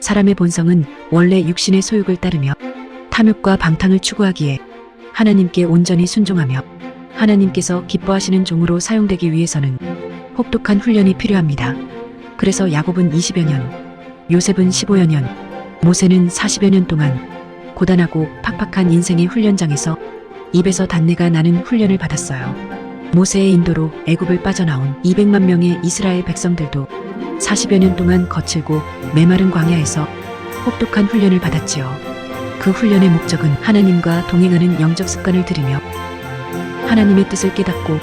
사람의 본성은 원래 육신의 소욕을 따르며 탐욕과 방탕을 추구하기에 하나님께 온전히 순종하며 하나님께서 기뻐하시는 종으로 사용되기 위해서는 혹독한 훈련이 필요합니다. 그래서 야곱은 20여 년, 요셉은 15여 년, 모세는 40여 년 동안 고단하고 팍팍한 인생의 훈련장에서 입에서 단내가 나는 훈련을 받았어요. 모세의 인도로 애굽을 빠져나온 200만 명의 이스라엘 백성들도 40여 년 동안 거칠고 메마른 광야에서 혹독한 훈련을 받았지요. 그 훈련의 목적은 하나님과 동행하는 영적 습관을 들이며 하나님의 뜻을 깨닫고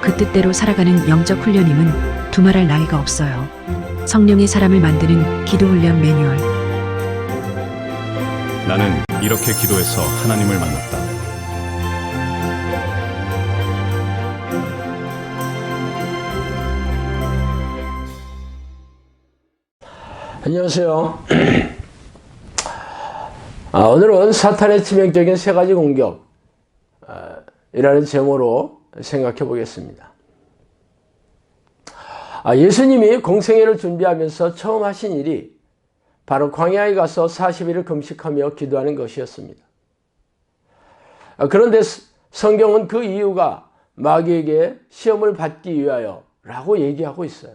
그 뜻대로 살아가는 영적 훈련임은 두말할 나위가 없어요. 성령의 사람을 만드는 기도 훈련 매뉴얼. 나는 이렇게 기도해서 하나님을 만났다. 안녕하세요. 아, 오늘은 사탄의 치명적인 세 가지 공격 아, 이라는 제목으로 생각해 보겠습니다. 아, 예수님이 공생애를 준비하면서 처음 하신 일이 바로 광야에 가서 40일을 금식하며 기도하는 것이었습니다. 아, 그런데 스- 성경은 그 이유가 마귀에게 시험을 받기 위하여 라고 얘기하고 있어요.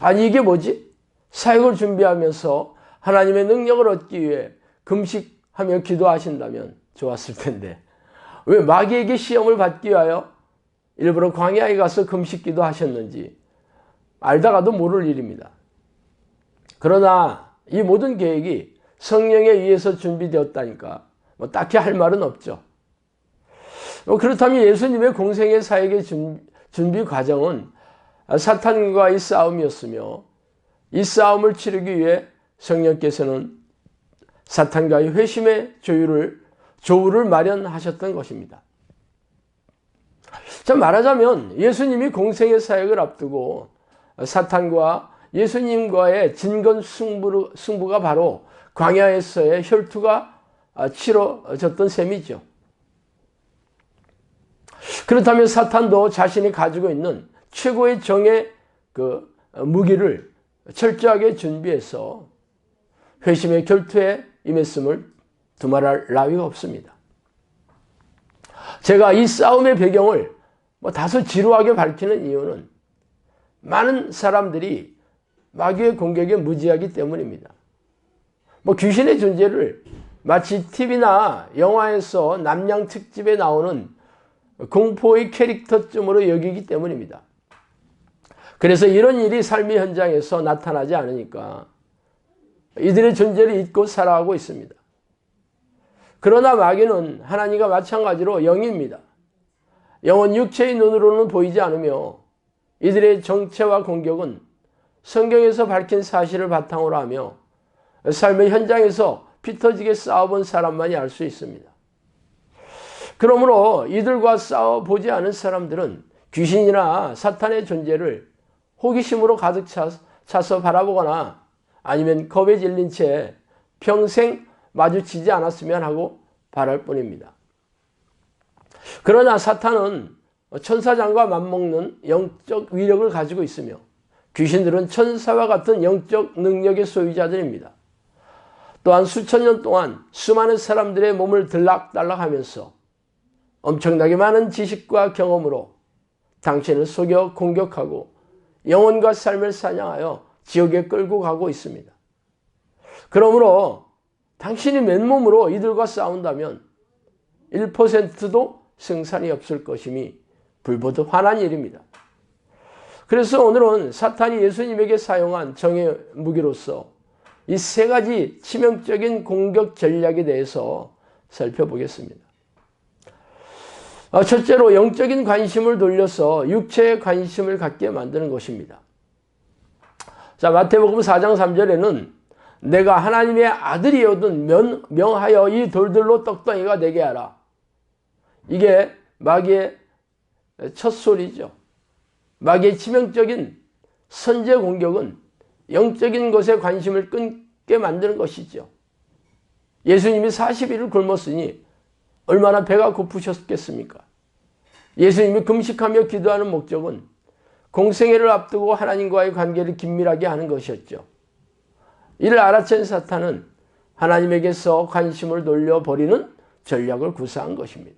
아니 이게 뭐지? 사역을 준비하면서 하나님의 능력을 얻기 위해 금식하며 기도하신다면 좋았을 텐데 왜 마귀에게 시험을 받기 위하여 일부러 광야에 가서 금식 기도 하셨는지 알다가도 모를 일입니다. 그러나 이 모든 계획이 성령에 의해서 준비되었다니까 뭐 딱히 할 말은 없죠. 뭐 그렇다면 예수님의 공생의 사역의 준- 준비 과정은 사탄과의 싸움이었으며 이 싸움을 치르기 위해 성령께서는 사탄과의 회심의 조율을 조우를 마련하셨던 것입니다. 자 말하자면 예수님이 공생의 사역을 앞두고 사탄과 예수님과의 진건 승부, 승부가 바로 광야에서의 혈투가 치러졌던 셈이죠. 그렇다면 사탄도 자신이 가지고 있는 최고의 정의 그 무기를 철저하게 준비해서 회심의 결투에 임했음을 두말할 나위가 없습니다. 제가 이 싸움의 배경을 뭐 다소 지루하게 밝히는 이유는 많은 사람들이 마귀의 공격에 무지하기 때문입니다. 뭐 귀신의 존재를 마치 TV나 영화에서 남양 특집에 나오는 공포의 캐릭터쯤으로 여기기 때문입니다. 그래서 이런 일이 삶의 현장에서 나타나지 않으니까 이들의 존재를 잊고 살아가고 있습니다. 그러나 마귀는 하나님과 마찬가지로 영입니다. 영은 육체의 눈으로는 보이지 않으며 이들의 정체와 공격은 성경에서 밝힌 사실을 바탕으로 하며 삶의 현장에서 피터지게 싸워본 사람만이 알 수 있습니다. 그러므로 이들과 싸워보지 않은 사람들은 귀신이나 사탄의 존재를 호기심으로 가득 차서 바라보거나 아니면 겁에 질린 채 평생 마주치지 않았으면 하고 바랄 뿐입니다. 그러나 사탄은 천사장과 맞먹는 영적 위력을 가지고 있으며 귀신들은 천사와 같은 영적 능력의 소유자들입니다. 또한 수천 년 동안 수많은 사람들의 몸을 들락달락하면서 엄청나게 많은 지식과 경험으로 당신을 속여 공격하고 영혼과 삶을 사냥하여 지옥에 끌고 가고 있습니다. 그러므로 당신이 맨몸으로 이들과 싸운다면 1%도 승산이 없을 것임이 불보듯 화난 일입니다. 그래서 오늘은 사탄이 예수님에게 사용한 정의 무기로서 이 세 가지 치명적인 공격 전략에 대해서 살펴보겠습니다. 어, 첫째로 영적인 관심을 돌려서 육체의 관심을 갖게 만드는 것입니다. 자, 마태복음 4장 3절에는 내가 하나님의 아들이어든 명, 명하여 이 돌들로 떡덩이가 되게 하라. 이게 마귀의 첫 소리죠. 마귀의 치명적인 선제 공격은 영적인 것에 관심을 끊게 만드는 것이죠. 예수님이 40일을 굶었으니 얼마나 배가 고프셨겠습니까? 예수님이 금식하며 기도하는 목적은 공생애를 앞두고 하나님과의 관계를 긴밀하게 하는 것이었죠. 이를 알아챈 사탄은 하나님에게서 관심을 돌려버리는 전략을 구사한 것입니다.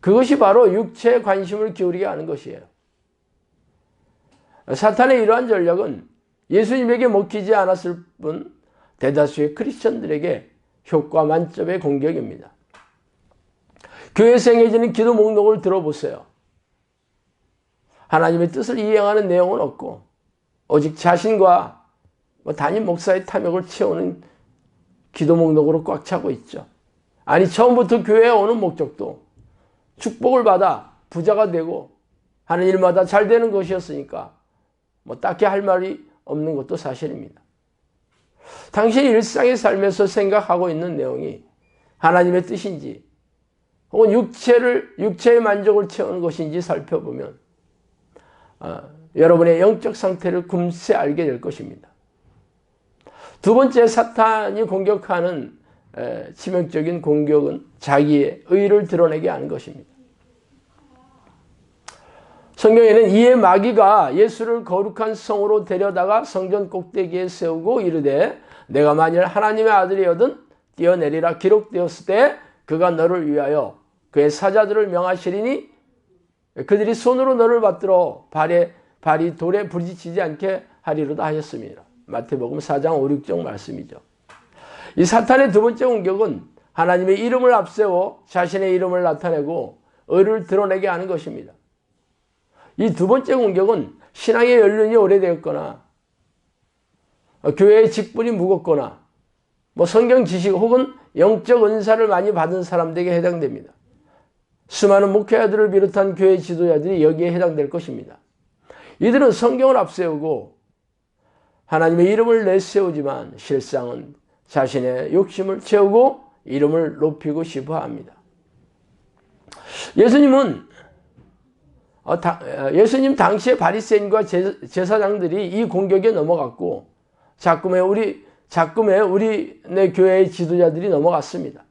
그것이 바로 육체에 관심을 기울이게 하는 것이에요. 사탄의 이러한 전략은 예수님에게 먹히지 않았을 뿐 대다수의 크리스천들에게 효과 만점의 공격입니다. 교회에서 행해지는 기도 목록을 들어보세요. 하나님의 뜻을 이행하는 내용은 없고 오직 자신과 뭐 담임 목사의 탐욕을 채우는 기도 목록으로 꽉 차고 있죠. 아니 처음부터 교회에 오는 목적도 축복을 받아 부자가 되고 하는 일마다 잘 되는 것이었으니까 뭐 딱히 할 말이 없는 것도 사실입니다. 당신이 일상의 삶에서 생각하고 있는 내용이 하나님의 뜻인지 혹은 육체를 육체의 만족을 채우는 것인지 살펴보면 어, 여러분의 영적 상태를 금세 알게 될 것입니다. 두 번째 사탄이 공격하는 에, 치명적인 공격은 자기의 의를 드러내게 하는 것입니다. 성경에는 이에 마귀가 예수를 거룩한 성으로 데려다가 성전 꼭대기에 세우고 이르되 내가 만일 하나님의 아들이거든 뛰어내리라 기록되었을 때 그가 너를 위하여 그의 사자들을 명하시리니 그들이 손으로 너를 받들어 발에 발이 돌에 부딪히지 않게 하리로다 하셨습니다. 마태복음 4장 5, 6절 말씀이죠. 이 사탄의 두 번째 공격은 하나님의 이름을 앞세워 자신의 이름을 나타내고 의를 드러내게 하는 것입니다. 이 두 번째 공격은 신앙의 연륜이 오래되었거나 교회의 직분이 무겁거나 뭐 성경 지식 혹은 영적 은사를 많이 받은 사람들에게 해당됩니다. 수많은 목회자들을 비롯한 교회 지도자들이 여기에 해당될 것입니다. 이들은 성경을 앞세우고 하나님의 이름을 내세우지만 실상은 자신의 욕심을 채우고 이름을 높이고 싶어 합니다. 예수님은 어, 어, 예수님 당시의 바리새인과 제사장들이 이 공격에 넘어갔고 자꾸의 우리 자꾸의 우리 내 교회의 지도자들이 넘어갔습니다.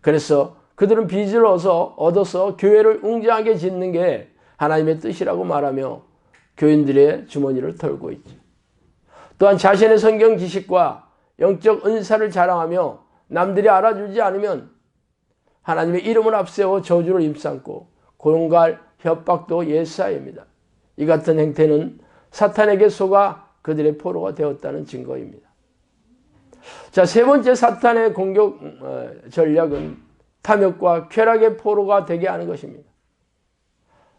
그래서 그들은 빚을 얻어서 얻어서 교회를 웅장하게 짓는 게 하나님의 뜻이라고 말하며 교인들의 주머니를 털고 있죠. 또한 자신의 성경 지식과 영적 은사를 자랑하며 남들이 알아주지 않으면 하나님의 이름을 앞세워 저주를 임삼고 고용갈 협박도 예사입니다. 이 같은 행태는 사탄에게 속아 그들의 포로가 되었다는 증거입니다. 자, 세 번째 사탄의 공격 어, 전략은 탐욕과 쾌락의 포로가 되게 하는 것입니다.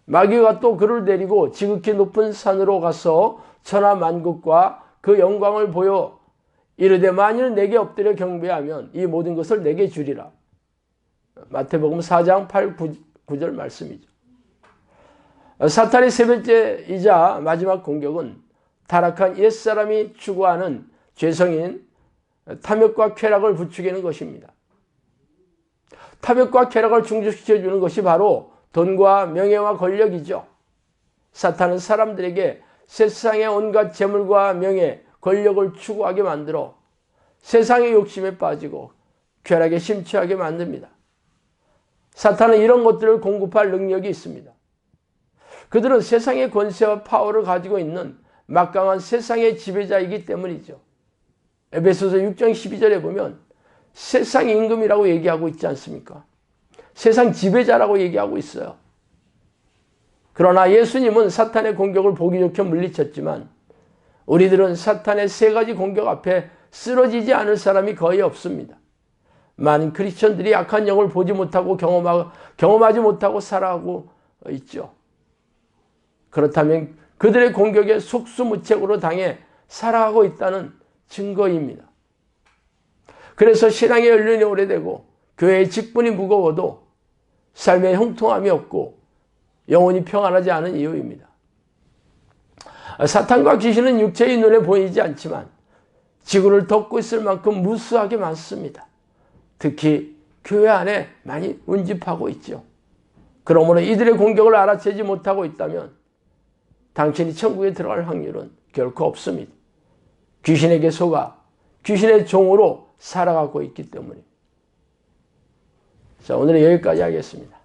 마귀가 또 그를 데리고 지극히 높은 산으로 가서 천하 만국과 그 영광을 보여 이르되 만일 내게 엎드려 경배하면 이 모든 것을 내게 주리라. 마태복음 4장 8, 9, 절 말씀이죠. 사탄의 세 번째이자 마지막 공격은 타락한 옛사람이 추구하는 죄성인 탐욕과 쾌락을 부추기는 것입니다. 탐욕과 쾌락을 충족시켜주는 것이 바로 돈과 명예와 권력이죠. 사탄은 사람들에게 세상의 온갖 재물과 명예, 권력을 추구하게 만들어 세상의 욕심에 빠지고 쾌락에 심취하게 만듭니다. 사탄은 이런 것들을 공급할 능력이 있습니다. 그들은 세상의 권세와 파워를 가지고 있는 막강한 세상의 지배자이기 때문이죠. 에베소서 6장 12절에 보면 세상 임금이라고 얘기하고 있지 않습니까? 세상 지배자라고 얘기하고 있어요. 그러나 예수님은 사탄의 공격을 보기 좋게 물리쳤지만 우리들은 사탄의 세 가지 공격 앞에 쓰러지지 않을 사람이 거의 없습니다. 많은 크리스천들이 악한 영을 보지 못하고 경험하지 못하고 살아가고 있죠. 그렇다면 그들의 공격에 속수무책으로 당해 살아가고 있다는 증거입니다. 그래서 신앙의 연륜이 오래되고 교회의 직분이 무거워도 삶에 형통함이 없고 영혼이 평안하지 않은 이유입니다. 사탄과 귀신은 육체의 눈에 보이지 않지만 지구를 덮고 있을 만큼 무수하게 많습니다. 특히 교회 안에 많이 운집하고 있죠. 그러므로 이들의 공격을 알아채지 못하고 있다면 당신이 천국에 들어갈 확률은 결코 없습니다. 귀신에게 속아 귀신의 종으로 살아가고 있기 때문입니다. 자, 오늘은 여기까지 하겠습니다.